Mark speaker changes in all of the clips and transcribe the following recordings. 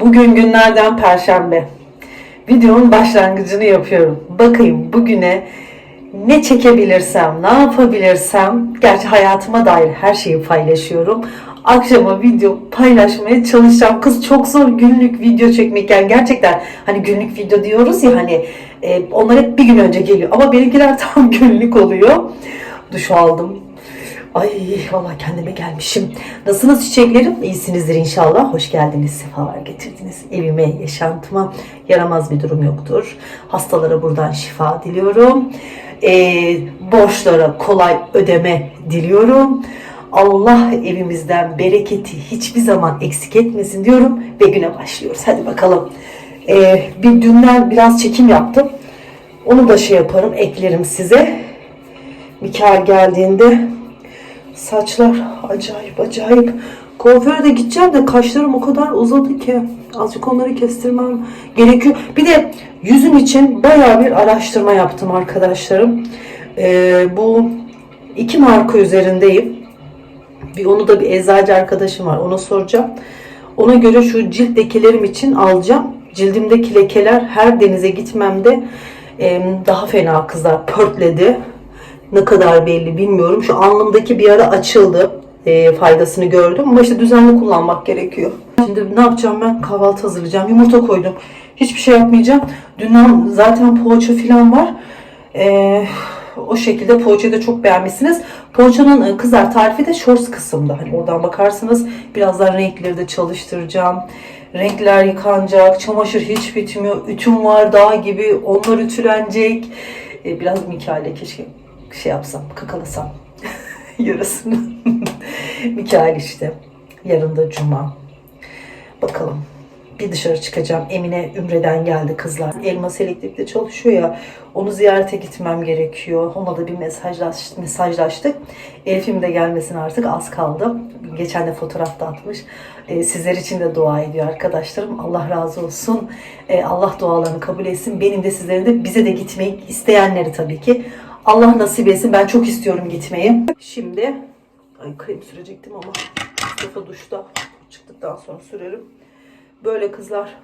Speaker 1: Bugün günlerden perşembe. Videonun başlangıcını yapıyorum. Bakayım bugüne ne çekebilirsem, ne yapabilirsem, gerçi hayatıma dair her şeyi paylaşıyorum. Akşama video paylaşmaya çalışacağım. Kız çok zor günlük video çekmek. Yani gerçekten hani günlük video diyoruz ya hani e, onlar hep bir gün önce geliyor. Ama benimkiler tam günlük oluyor. Duş aldım. Ay valla kendime gelmişim. Nasılsınız çiçeklerim? İyisinizdir inşallah. Hoş geldiniz, sefalar getirdiniz. Evime, yaşantıma yaramaz bir durum yoktur. Hastalara buradan şifa diliyorum. Ee, borçlara kolay ödeme diliyorum. Allah evimizden bereketi hiçbir zaman eksik etmesin diyorum ve güne başlıyoruz. Hadi bakalım. Ee, bir dünden biraz çekim yaptım. Onu da şey yaparım, eklerim size. Mikael geldiğinde Saçlar acayip acayip. Kuaföre de gideceğim de kaşlarım o kadar uzadı ki. Azıcık onları kestirmem gerekiyor. Bir de yüzüm için bayağı bir araştırma yaptım arkadaşlarım. Ee, bu iki marka üzerindeyim. Bir onu da bir eczacı arkadaşım var. Ona soracağım. Ona göre şu cilt lekelerim için alacağım. Cildimdeki lekeler her denize gitmemde em, daha fena kızlar pörtledi. Ne kadar belli bilmiyorum. Şu alnımdaki bir ara açıldı. E, faydasını gördüm ama işte düzenli kullanmak gerekiyor. Şimdi ne yapacağım ben? Kahvaltı hazırlayacağım. Yumurta koydum. Hiçbir şey yapmayacağım. Dünden zaten poğaça falan var. E, o şekilde poğaçayı da çok beğenmişsiniz. Poğaçanın e, kızar tarifi de shorts kısımda. Hani oradan bakarsınız. Birazdan renkleri de çalıştıracağım. Renkler yıkanacak. Çamaşır hiç bitmiyor. Ütüm var dağ gibi. Onlar ütülenecek. E, biraz Mikail'e keşke şey yapsam, kakalasam yarısını. Mikail işte. Yarın da cuma. Bakalım. Bir dışarı çıkacağım. Emine Ümre'den geldi kızlar. Elmas Elektrik'te çalışıyor ya. Onu ziyarete gitmem gerekiyor. Ona da bir mesajlaş, mesajlaştık. Elif'im de gelmesin artık az kaldı. Geçen de fotoğraf da atmış. Ee, sizler için de dua ediyor arkadaşlarım. Allah razı olsun. Ee, Allah dualarını kabul etsin. Benim de sizlerin de bize de gitmeyi isteyenleri tabii ki. Allah nasip etsin. Ben çok istiyorum gitmeyi. Şimdi ay krem sürecektim ama Mustafa duşta çıktıktan sonra sürerim. Böyle kızlar.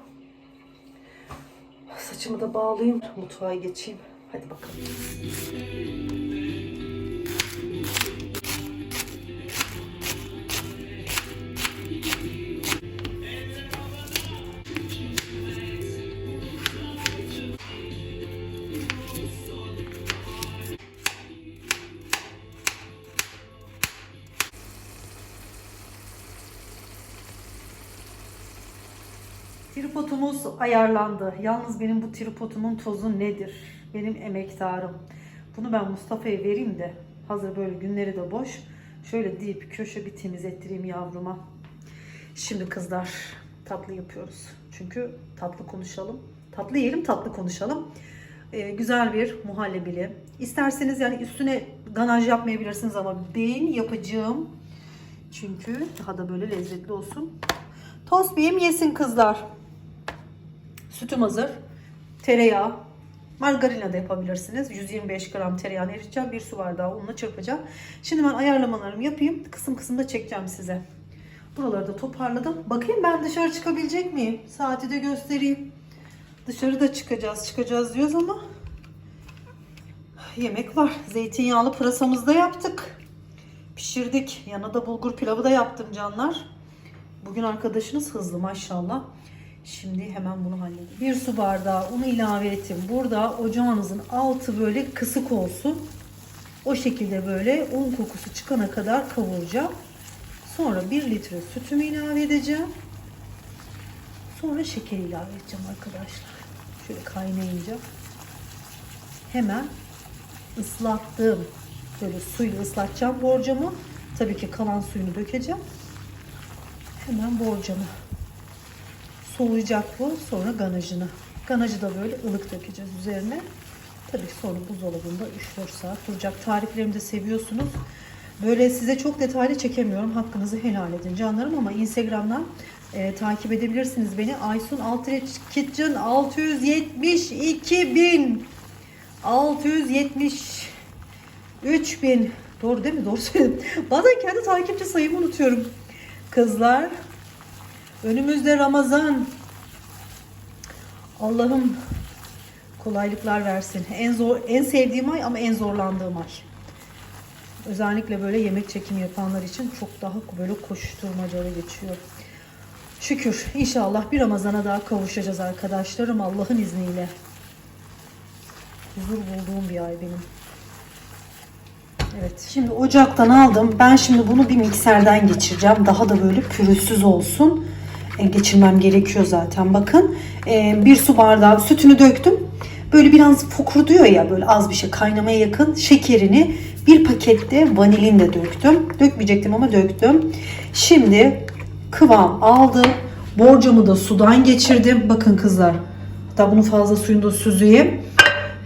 Speaker 1: Saçımı da bağlayayım. Mutfağa geçeyim. Hadi bakalım. Tripodumuz ayarlandı. Yalnız benim bu tripodumun tozu nedir? Benim emektarım. Bunu ben Mustafa'ya vereyim de hazır böyle günleri de boş. Şöyle deyip köşe bir temizlettireyim yavruma. Şimdi kızlar tatlı yapıyoruz. Çünkü tatlı konuşalım. Tatlı yiyelim tatlı konuşalım. Ee, güzel bir muhallebili. İsterseniz yani üstüne ganaj yapmayabilirsiniz ama ben yapacağım. Çünkü daha da böyle lezzetli olsun. Tosbihim yesin kızlar. Sütüm hazır. Tereyağı. Margarina da yapabilirsiniz. 125 gram tereyağını eriteceğim. Bir su bardağı unla çırpacağım. Şimdi ben ayarlamalarımı yapayım. Kısım kısım da çekeceğim size. Buraları da toparladım. Bakayım ben dışarı çıkabilecek miyim? Saati de göstereyim. Dışarıda çıkacağız. Çıkacağız diyoruz ama yemek var. Zeytinyağlı pırasamızı da yaptık. Pişirdik. Yanına da bulgur pilavı da yaptım canlar. Bugün arkadaşınız hızlı maşallah. Şimdi hemen bunu halledeyim. Bir su bardağı unu ilave ettim. Burada ocağınızın altı böyle kısık olsun. O şekilde böyle un kokusu çıkana kadar kavuracağım. Sonra 1 litre sütümü ilave edeceğim. Sonra şeker ilave edeceğim arkadaşlar. Şöyle kaynayınca. Hemen ıslattığım böyle suyla ıslatacağım borcamı. Tabii ki kalan suyunu dökeceğim. Hemen borcamı. Soğuyacak bu. Sonra ganajını. Ganajı da böyle ılık dökeceğiz üzerine. Tabii sonra buzdolabında 3-4 saat duracak. Tariflerimi de seviyorsunuz. Böyle size çok detaylı çekemiyorum. Hakkınızı helal edin canlarım ama Instagram'dan e, takip edebilirsiniz beni. Aysun Altı Kitchen 672 bin 670 3000 Doğru değil mi? Doğru söyledim. Bazen kendi takipçi sayımı unutuyorum. Kızlar önümüzde Ramazan Allah'ım kolaylıklar versin. En zor, en sevdiğim ay ama en zorlandığım ay. Özellikle böyle yemek çekimi yapanlar için çok daha böyle koşuşturmacalı geçiyor. Şükür inşallah bir Ramazan'a daha kavuşacağız arkadaşlarım Allah'ın izniyle. Huzur bulduğum bir ay benim. Evet. Şimdi ocaktan aldım. Ben şimdi bunu bir mikserden geçireceğim. Daha da böyle pürüzsüz olsun. E, geçirmem gerekiyor zaten. Bakın e, bir su bardağı sütünü döktüm. Böyle biraz fokurduyor ya böyle az bir şey kaynamaya yakın şekerini bir pakette vanilin de döktüm. Dökmeyecektim ama döktüm. Şimdi kıvam aldı. Borcamı da sudan geçirdim. Bakın kızlar. Hatta bunu fazla suyunda süzeyim.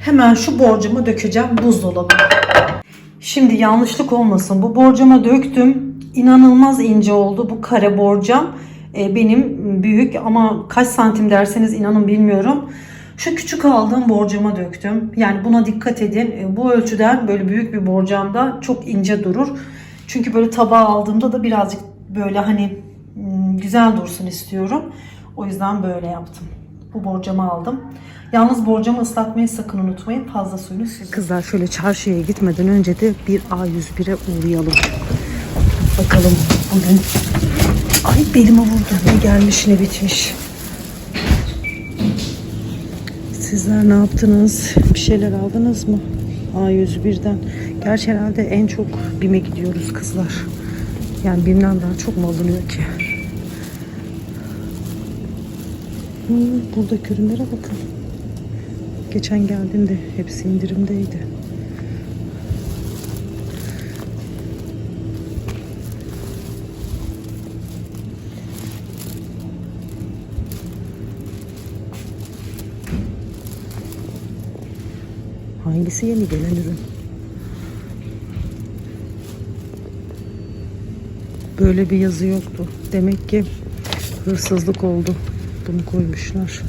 Speaker 1: Hemen şu borcamı dökeceğim buzdolabına. Şimdi yanlışlık olmasın. Bu borcama döktüm. İnanılmaz ince oldu bu kare borcam. Ee, benim büyük ama kaç santim derseniz inanın bilmiyorum. Şu küçük aldığım borcama döktüm. Yani buna dikkat edin. Ee, Bu ölçüden böyle büyük bir borcamda çok ince durur. Çünkü böyle tabağa aldığımda da birazcık böyle hani hmm, güzel dursun istiyorum. O yüzden böyle yaptım. Bu borcamı aldım. Yalnız borcamı ıslatmayı sakın unutmayın. Fazla suyunu süzün. Kızlar şöyle çarşıya gitmeden önce de bir A101'e uğrayalım. Bakalım bugün. Ay belime vurdu. Ne gelmiş ne bitmiş. Sizler ne yaptınız? Bir şeyler aldınız mı? A101'den. Gerçi herhalde en çok BİM'e gidiyoruz kızlar. Yani BİM'den daha çok mu alınıyor ki? Hmm, buradaki ürünlere bakın. Geçen geldiğimde hepsi indirimdeydi. Hangisi yeni gelen ürün? Böyle bir yazı yoktu. Demek ki hırsızlık oldu. Bunu koymuşlar.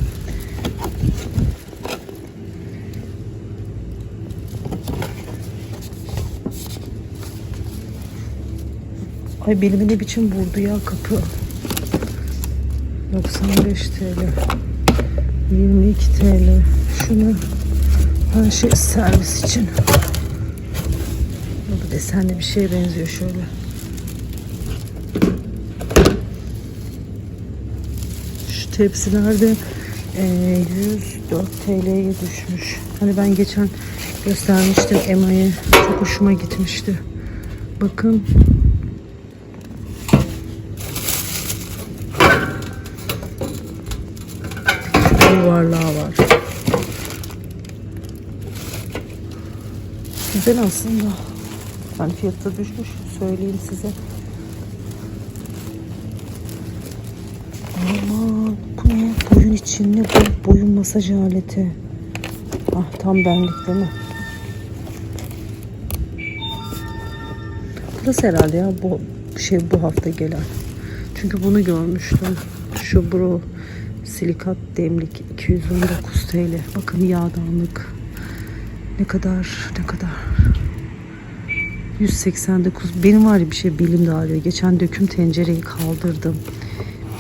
Speaker 1: Ay belime ne biçim vurdu ya kapı. 95 TL. 22 TL. Şunu her şey servis için. Bu desenli bir şeye benziyor şöyle. Şu tepsilerde eee 104 TL'ye düşmüş. Hani ben geçen göstermiştim Emma'ya. Çok hoşuma gitmişti. Bakın yuvarlağı var. Güzel aslında. Yani fiyatı düşmüş. Söyleyeyim size. Aman bu ne? Boyun için ne bu? Boyun masaj aleti. Ah tam benlik değil mi? Burası herhalde ya bu şey bu hafta gelen. Çünkü bunu görmüştüm. Şu bro silikat demlik 219 TL. Bakın yağdanlık. Ne kadar ne kadar? 189 benim var ya bir şey belim de ağrıyor geçen döküm tencereyi kaldırdım.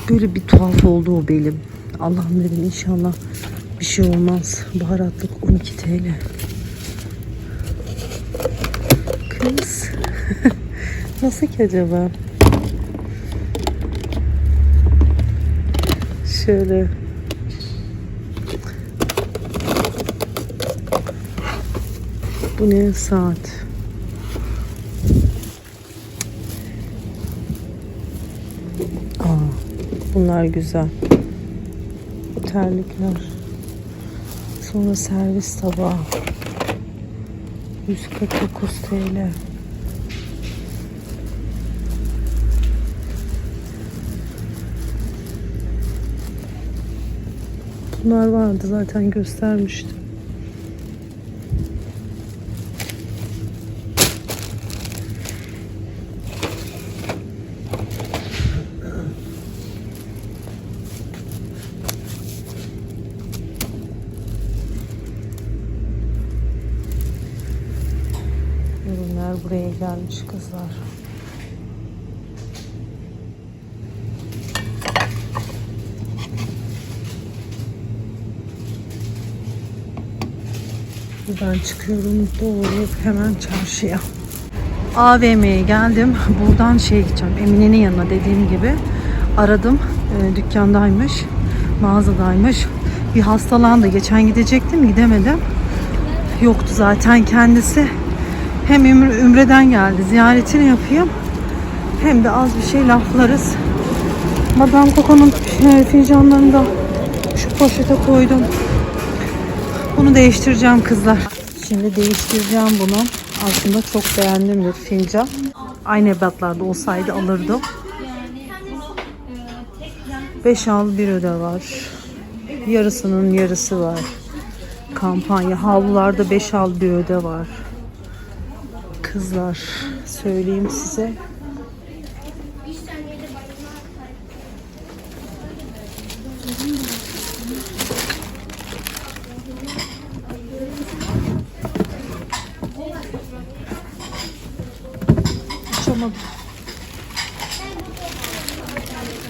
Speaker 1: Böyle bir tuhaf oldu o belim. Allah'ım dedim inşallah bir şey olmaz. Baharatlık 12 TL kız. Nasıl ki acaba? Şöyle Bu ne saat? Aa, bunlar güzel. Terlikler. Sonra servis tabağı. 149 TL. Bunlar vardı zaten göstermiştim. Ürünler buraya gelmiş kızlar. Buradan çıkıyorum doğru hemen çarşıya. AVM'ye geldim. Buradan şeye gideceğim. Emine'nin yanına dediğim gibi. Aradım. Ee, dükkandaymış. Mağazadaymış. Bir hastalandı. Geçen gidecektim. Gidemedim. Yoktu zaten kendisi. Hem Ümre- Ümre'den geldi. Ziyaretini yapayım. Hem de az bir şey laflarız. Madame Coco'nun e, fincanlarını da şu poşete koydum. Bunu değiştireceğim kızlar. Şimdi değiştireceğim bunu. Aslında çok beğendim bir fincan. Aynı ebatlarda olsaydı alırdım. 5 al bir öde var. Yarısının yarısı var. Kampanya. Havlularda 5 al bir öde var. Kızlar söyleyeyim size.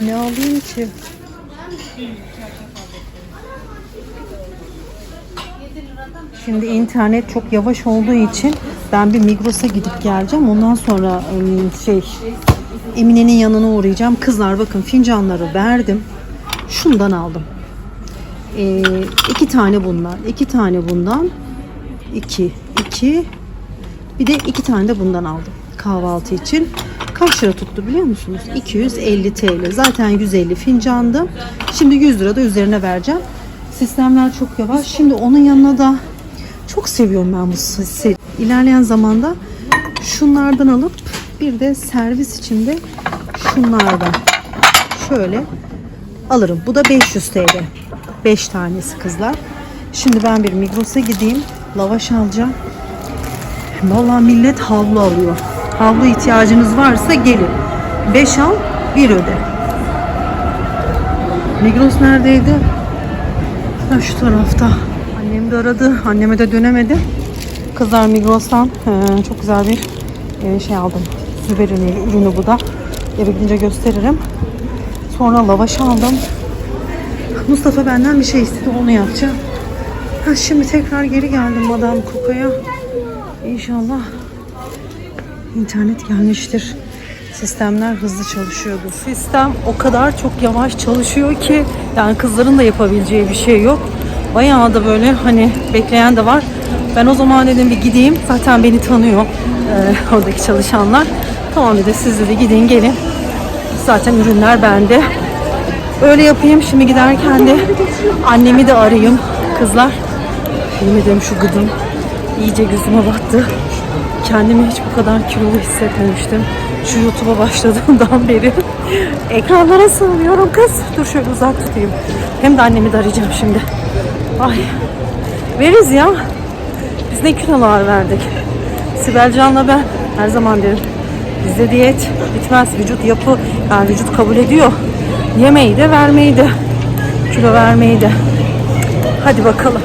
Speaker 1: Ne alayım ki? Şimdi internet çok yavaş olduğu için ben bir Migros'a gidip geleceğim. Ondan sonra şey Emine'nin yanına uğrayacağım. Kızlar bakın fincanları verdim. Şundan aldım. Ee, iki tane bundan. iki tane bundan. iki. iki. Bir de iki tane de bundan aldım kahvaltı için. Kaç lira tuttu biliyor musunuz? 250 TL. Zaten 150 fincandı. Şimdi 100 lira da üzerine vereceğim. Sistemler çok yavaş. Şimdi onun yanına da çok seviyorum ben bu. İlerleyen zamanda şunlardan alıp bir de servis içinde şunlardan şöyle alırım. Bu da 500 TL. 5 tanesi kızlar. Şimdi ben bir Migros'a gideyim. Lavaş alacağım. Vallahi millet havlu alıyor. Havlu ihtiyacınız varsa gelin. 5 al, 1 öde. Migros neredeydi? Ha, şu tarafta. Annem de aradı. Anneme de dönemedi. Kızlar Migros'tan e, çok güzel bir e, şey aldım. Süper ürünü, ürünü bu da. Eve gidince gösteririm. Sonra lavaş aldım. Mustafa benden bir şey istedi. Onu yapacağım. Ha, şimdi tekrar geri geldim Madame Coco'ya. İnşallah internet gelmiştir. Sistemler hızlı çalışıyordur. Sistem o kadar çok yavaş çalışıyor ki yani kızların da yapabileceği bir şey yok. Bayağı da böyle hani bekleyen de var. Ben o zaman dedim bir gideyim. Zaten beni tanıyor e, oradaki çalışanlar. Tamam dedi siz de gidin gelin. Zaten ürünler bende. Öyle yapayım. Şimdi giderken de annemi de arayayım kızlar. Yemin ederim şu gıdım iyice gözüme battı. Kendimi hiç bu kadar kilolu hissetmemiştim. Şu YouTube'a başladığımdan beri. Ekranlara sığmıyorum kız. Dur şöyle uzak tutayım. Hem de annemi de arayacağım şimdi. Ay. Veririz ya. Biz ne kilolar verdik. Sibel Can'la ben her zaman derim. Bizde diyet bitmez. Vücut yapı, yani vücut kabul ediyor. Yemeği de vermeyi de. Kilo vermeyi de. Hadi bakalım.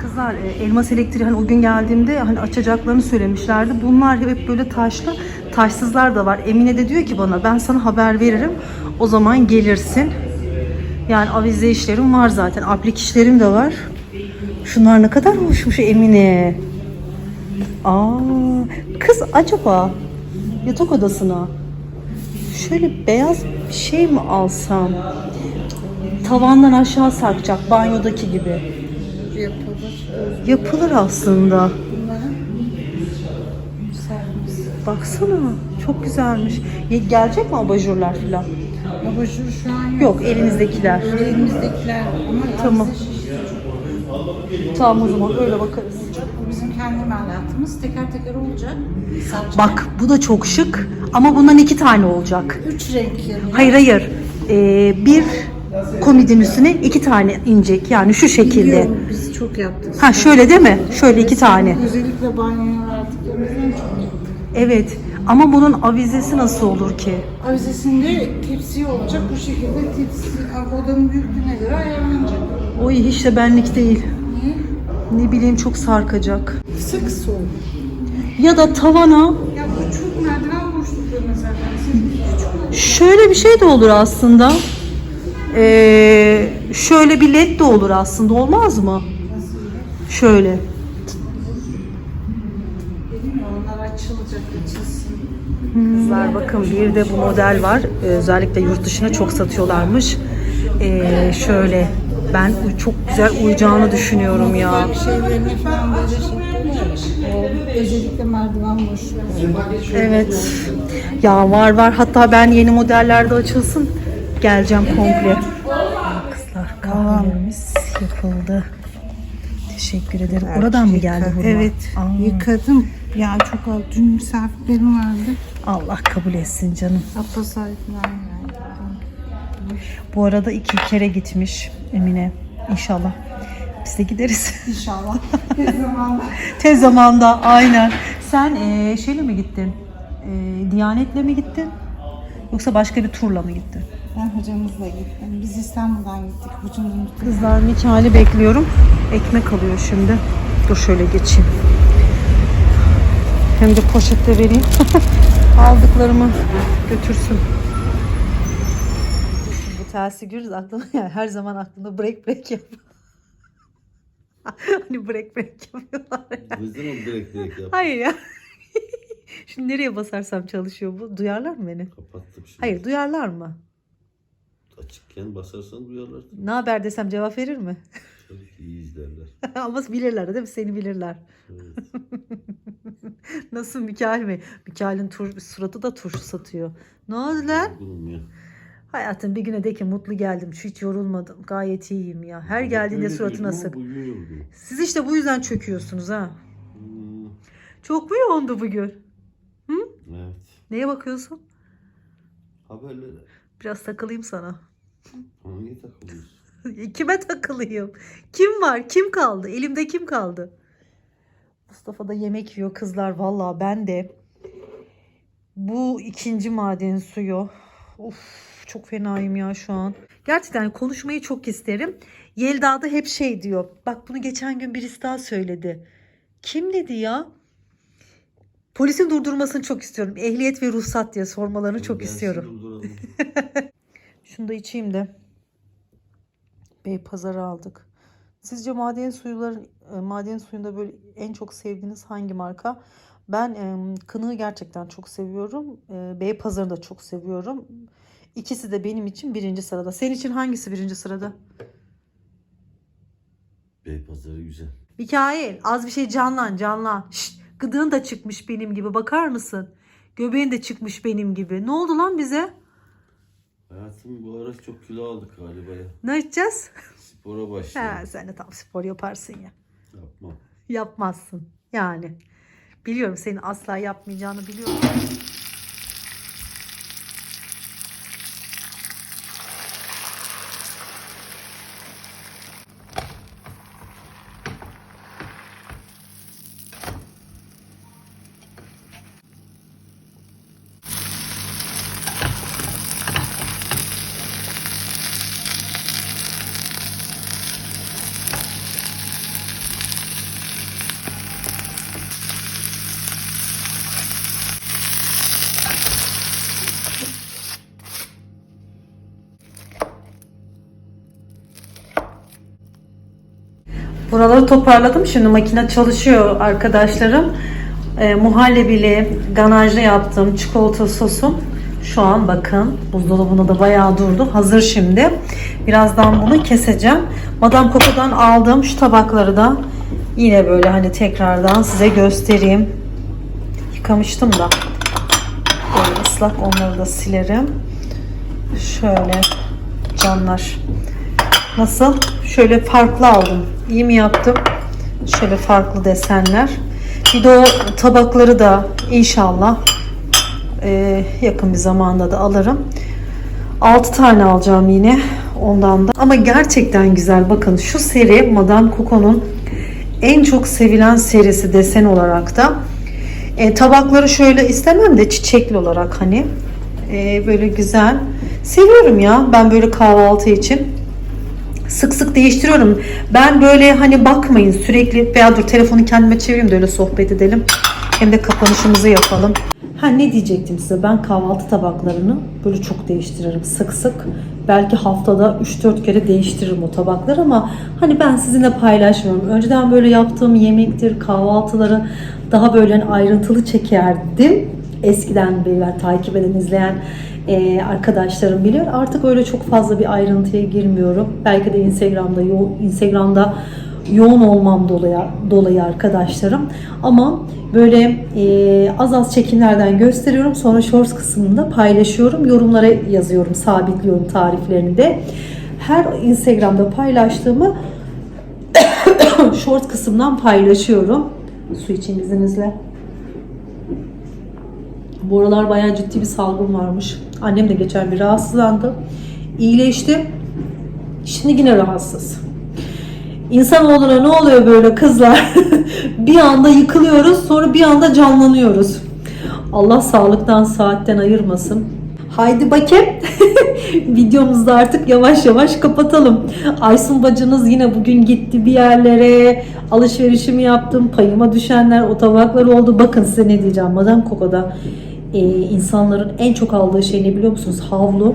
Speaker 1: Kızlar e, elmas elektriği hani o gün geldiğimde hani açacaklarını söylemişlerdi. Bunlar hep böyle taşlı. Taşsızlar da var. Emine de diyor ki bana ben sana haber veririm. O zaman gelirsin. Yani avize işlerim var zaten. Aplik işlerim de var. Şunlar ne kadar hoşmuş Emine. Aa, kız acaba yatak odasına şöyle beyaz bir şey mi alsam? Tavandan aşağı sarkacak banyodaki gibi. Yapılır aslında. Baksana çok güzelmiş. Ye- Gelecek mi abajurlar falan?
Speaker 2: Abajur şu an yok.
Speaker 1: Yok elinizdekiler.
Speaker 2: Elimizdekiler ama
Speaker 1: Tamam.
Speaker 2: çok-
Speaker 1: Tamam o zaman öyle bakarız.
Speaker 2: Bu bizim kendi imalatımız. Teker teker olacak. Sadece
Speaker 1: Bak bu da çok şık ama bundan iki tane olacak.
Speaker 2: Üç renk yanıyor.
Speaker 1: Hayır hayır. Ee, bir komidin üstüne iki tane inecek yani şu şekilde.
Speaker 2: Biliyorum, Biz çok yaptık.
Speaker 1: Ha şöyle değil mi? Şöyle iki tane.
Speaker 2: Özellikle banyoya verdiklerimizden çok yaptık.
Speaker 1: Evet ama bunun avizesi nasıl olur ki?
Speaker 2: Avizesinde tepsi olacak. Bu şekilde tepsi odanın büyüklüğüne göre ayarlanacak.
Speaker 1: O hiç de benlik değil.
Speaker 2: Niye?
Speaker 1: Ne bileyim çok sarkacak.
Speaker 2: Sık su.
Speaker 1: Ya da tavana
Speaker 2: Ya bu çok merdiven. Senin küçük
Speaker 1: şöyle bir şey de olur aslında. Ee, şöyle bir led de olur aslında olmaz mı? Şöyle.
Speaker 2: açılsın.
Speaker 1: Kızlar bakın bir de bu model var. Ee, özellikle yurt dışına çok satıyorlarmış. Ee, şöyle ben çok güzel uyacağını düşünüyorum ya.
Speaker 2: Şey özellikle merdiven boşlukları.
Speaker 1: Evet. Ya var var. Hatta ben yeni modellerde açılsın. Geleceğim komple. Kızlar kahvelerimiz yapıldı. Teşekkür ederim. Oradan mı geldi buraya?
Speaker 2: Evet,
Speaker 1: Aa,
Speaker 2: yıkadım. Ya çok az. Dün misafirlerim vardı.
Speaker 1: Allah kabul etsin canım.
Speaker 2: Apa sahipler yani.
Speaker 1: Bu arada iki kere gitmiş Emine. İnşallah. Biz de gideriz.
Speaker 2: İnşallah. Ne zaman
Speaker 1: Tez zamanda aynen. Sen eee şeyle mi gittin? Eee Diyanet'le mi gittin? Yoksa başka bir turla mı gittin?
Speaker 2: Ben hocamızla gittim. Biz İstanbul'dan gittik. Hocamın
Speaker 1: Kızlar Mikail'i bekliyorum. Ekmek alıyor şimdi. Dur şöyle geçeyim. Hem de poşette vereyim. Aldıklarımı götürsün. Bu tersi görürüz aklıma yani her zaman aklımda break break yap. hani break break yapıyorlar ya.
Speaker 3: Bizden o direkt direkt yap.
Speaker 1: Hayır ya. Şimdi nereye basarsam çalışıyor bu. Duyarlar mı beni?
Speaker 3: Kapattım şimdi.
Speaker 1: Hayır duyarlar mı?
Speaker 3: Açıkken basarsan duyarlar.
Speaker 1: Ne haber desem cevap verir mi?
Speaker 3: Tabii ki iyi izlerler.
Speaker 1: Ama bilirler değil mi? Seni bilirler.
Speaker 3: Evet.
Speaker 1: Nasıl Mikail mi? Mikail'in tur, suratı da turşu satıyor. Ne oldu lan? Hayatım bir güne de ki mutlu geldim. Hiç yorulmadım. Gayet iyiyim ya. Her geldiğinde
Speaker 3: Öyle
Speaker 1: suratı
Speaker 3: diyordum
Speaker 1: nasıl?
Speaker 3: ama Bugün.
Speaker 1: Siz işte bu yüzden çöküyorsunuz ha.
Speaker 3: Hmm,
Speaker 1: Çok mu yoğundu bugün?
Speaker 3: Evet.
Speaker 1: Neye bakıyorsun?
Speaker 3: Haberlere.
Speaker 1: Biraz takılayım sana.
Speaker 3: Hangi takılıyorsun?
Speaker 1: Kime takılayım? Kim var? Kim kaldı? Elimde kim kaldı? Mustafa da yemek yiyor kızlar. Vallahi ben de bu ikinci maden suyu. Of çok fenayım ya şu an. Gerçekten konuşmayı çok isterim. Yelda da hep şey diyor. Bak bunu geçen gün birisi daha söyledi. Kim dedi ya? Polisin durdurmasını çok istiyorum. Ehliyet ve ruhsat diye sormalarını çok istiyorum. Şunu da içeyim de. Bey pazarı aldık. Sizce maden suyuların e, maden suyunda böyle en çok sevdiğiniz hangi marka? Ben e, Kınık'ı gerçekten çok seviyorum. E, Bey pazarını da çok seviyorum. İkisi de benim için birinci sırada. Senin için hangisi birinci sırada?
Speaker 3: Beypazarı güzel.
Speaker 1: Mikail az bir şey canlan canlan. Şşt, gıdığın da çıkmış benim gibi bakar mısın? Göbeğin de çıkmış benim gibi. Ne oldu lan bize?
Speaker 3: Hayatım bu ara çok kilo aldık galiba ya.
Speaker 1: Ne edeceğiz?
Speaker 3: Spora başladım.
Speaker 1: Ha, sen de tam spor yaparsın ya.
Speaker 3: Yapmam.
Speaker 1: Yapmazsın. Yani. Biliyorum senin asla yapmayacağını biliyorum. Buraları toparladım. Şimdi makine çalışıyor arkadaşlarım. E, muhallebili, ganajlı yaptığım çikolata sosum. Şu an bakın buzdolabında da bayağı durdu. Hazır şimdi. Birazdan bunu keseceğim. Madame Coco'dan aldığım şu tabakları da yine böyle hani tekrardan size göstereyim. Yıkamıştım da. Böyle ıslak onları da silerim. Şöyle canlar. Nasıl? Şöyle farklı aldım. İyi mi yaptım? Şöyle farklı desenler. Bir de o tabakları da inşallah e, yakın bir zamanda da alırım. 6 tane alacağım yine ondan da. Ama gerçekten güzel. Bakın şu seri Madame Coco'nun en çok sevilen serisi desen olarak da. E, tabakları şöyle istemem de çiçekli olarak hani e, böyle güzel. Seviyorum ya ben böyle kahvaltı için. Sık sık değiştiriyorum. Ben böyle hani bakmayın sürekli veya dur telefonu kendime çevireyim de öyle sohbet edelim. Hem de kapanışımızı yapalım. Ha ne diyecektim size ben kahvaltı tabaklarını böyle çok değiştiririm sık sık. Belki haftada 3-4 kere değiştiririm o tabakları ama hani ben sizinle paylaşmıyorum. Önceden böyle yaptığım yemektir, kahvaltıları daha böyle hani ayrıntılı çekerdim. Eskiden beri takip eden, izleyen e, arkadaşlarım biliyor. Artık öyle çok fazla bir ayrıntıya girmiyorum. Belki de Instagram'da yo Instagram'da yoğun olmam dolayı, dolayı arkadaşlarım. Ama böyle e, az az çekimlerden gösteriyorum. Sonra shorts kısmında paylaşıyorum. Yorumlara yazıyorum, sabitliyorum tariflerini de. Her Instagram'da paylaştığımı shorts kısmından paylaşıyorum. Su için izninizle. Bu aralar bayağı ciddi bir salgın varmış. Annem de geçen bir rahatsızlandı. İyileşti. Şimdi yine rahatsız. İnsanoğluna ne oluyor böyle kızlar? bir anda yıkılıyoruz sonra bir anda canlanıyoruz. Allah sağlıktan saatten ayırmasın. Haydi bakayım. Videomuzu da artık yavaş yavaş kapatalım. Aysun bacınız yine bugün gitti bir yerlere. Alışverişimi yaptım. Payıma düşenler o tabaklar oldu. Bakın size ne diyeceğim. Madame Coco'da e, insanların en çok aldığı şey ne biliyor musunuz? Havlu,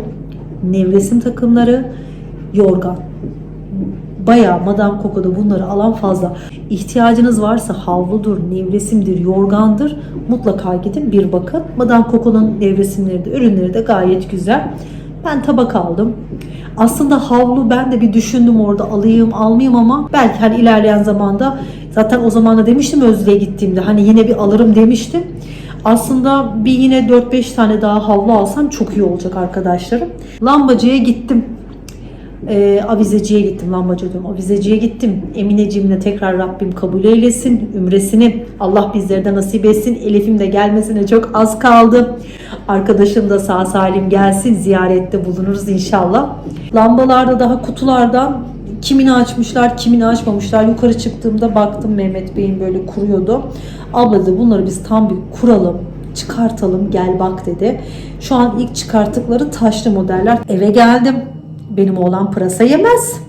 Speaker 1: nevresim takımları, yorgan. Bayağı Madame Coco'da bunları alan fazla. İhtiyacınız varsa havludur, nevresimdir, yorgandır. Mutlaka gidin bir bakın. Madame Coco'nun nevresimleri de ürünleri de gayet güzel. Ben tabak aldım. Aslında havlu ben de bir düşündüm orada alayım almayayım ama belki hani ilerleyen zamanda zaten o zaman da demiştim Özlü'ye gittiğimde hani yine bir alırım demiştim. Aslında bir yine 4-5 tane daha havlu alsam çok iyi olacak arkadaşlarım. Lambacıya gittim. Ee, avizeciye gittim lambacı diyorum. Avizeciye gittim. Emineciğimle tekrar Rabbim kabul eylesin ümresini Allah bizlere de nasip etsin. Elif'im de gelmesine çok az kaldı. Arkadaşım da sağ salim gelsin ziyarette bulunuruz inşallah. Lambalarda daha kutulardan kimini açmışlar kimini açmamışlar yukarı çıktığımda baktım Mehmet Bey'in böyle kuruyordu abla dedi bunları biz tam bir kuralım çıkartalım gel bak dedi şu an ilk çıkarttıkları taşlı modeller eve geldim benim oğlan pırasa yemez.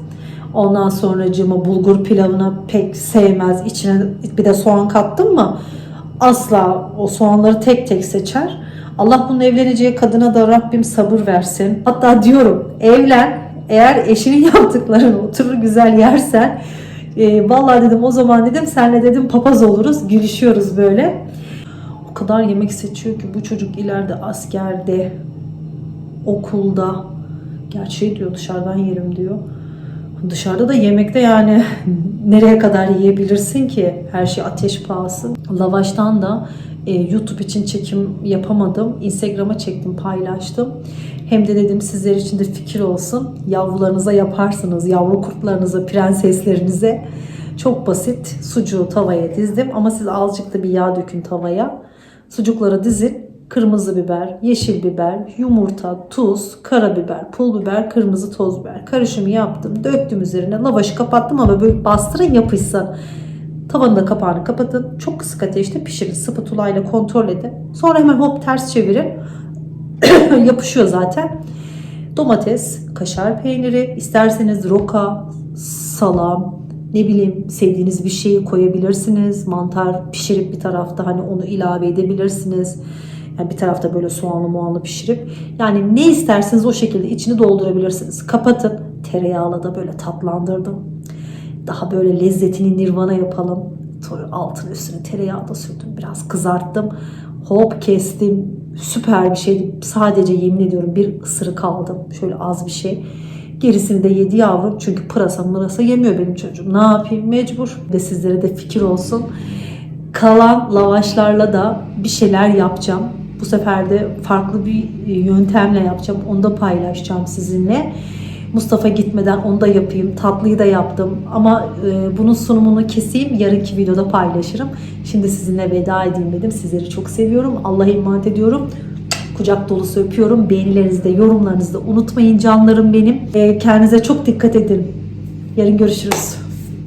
Speaker 1: Ondan sonracığıma bulgur pilavına pek sevmez. İçine bir de soğan kattım mı asla o soğanları tek tek seçer. Allah bunun evleneceği kadına da Rabbim sabır versin. Hatta diyorum evlen eğer eşinin yaptıklarını oturur güzel yersen e, vallahi dedim o zaman dedim senle dedim papaz oluruz gülüşüyoruz böyle. O kadar yemek seçiyor ki bu çocuk ileride askerde okulda Gerçeği diyor dışarıdan yerim diyor. Dışarıda da yemekte yani nereye kadar yiyebilirsin ki? Her şey ateş pahası. Lavaştan da e, YouTube için çekim yapamadım. Instagram'a çektim, paylaştım. Hem de dedim sizler için de fikir olsun. Yavrularınıza yaparsınız. Yavru kurtlarınıza, prenseslerinize. Çok basit. Sucuğu tavaya dizdim ama siz azıcık da bir yağ dökün tavaya. Sucukları dizin kırmızı biber, yeşil biber, yumurta, tuz, karabiber, pul biber, kırmızı toz biber karışımı yaptım. Döktüm üzerine. Lavaşı kapattım ama böyle bastırın yapışsın. Tavanın da kapağını kapatın. Çok kısık ateşte pişirin. Spatula ile kontrol edin. Sonra hemen hop ters çevirin. Yapışıyor zaten. Domates, kaşar peyniri, isterseniz roka, salam, ne bileyim sevdiğiniz bir şeyi koyabilirsiniz. Mantar pişirip bir tarafta hani onu ilave edebilirsiniz. Yani bir tarafta böyle soğanlı muanlı pişirip yani ne isterseniz o şekilde içini doldurabilirsiniz. Kapatın. Tereyağla da böyle tatlandırdım. Daha böyle lezzetini nirvana yapalım. Altını üstüne tereyağı da sürdüm. Biraz kızarttım. Hop kestim. Süper bir şeydi. Sadece yemin ediyorum bir ısırık aldım. Şöyle az bir şey. Gerisini de yedi yavrum. Çünkü pırasa mırasa yemiyor benim çocuğum. Ne yapayım mecbur. Ve sizlere de fikir olsun. Kalan lavaşlarla da bir şeyler yapacağım. Bu sefer de farklı bir yöntemle yapacağım. Onu da paylaşacağım sizinle. Mustafa gitmeden onu da yapayım. Tatlıyı da yaptım. Ama e, bunun sunumunu keseyim. Yarınki videoda paylaşırım. Şimdi sizinle veda edeyim dedim. Sizleri çok seviyorum. Allah'a emanet ediyorum. Kucak dolusu öpüyorum. Beğenilerinizi de yorumlarınızı da unutmayın canlarım benim. E, kendinize çok dikkat edin. Yarın görüşürüz.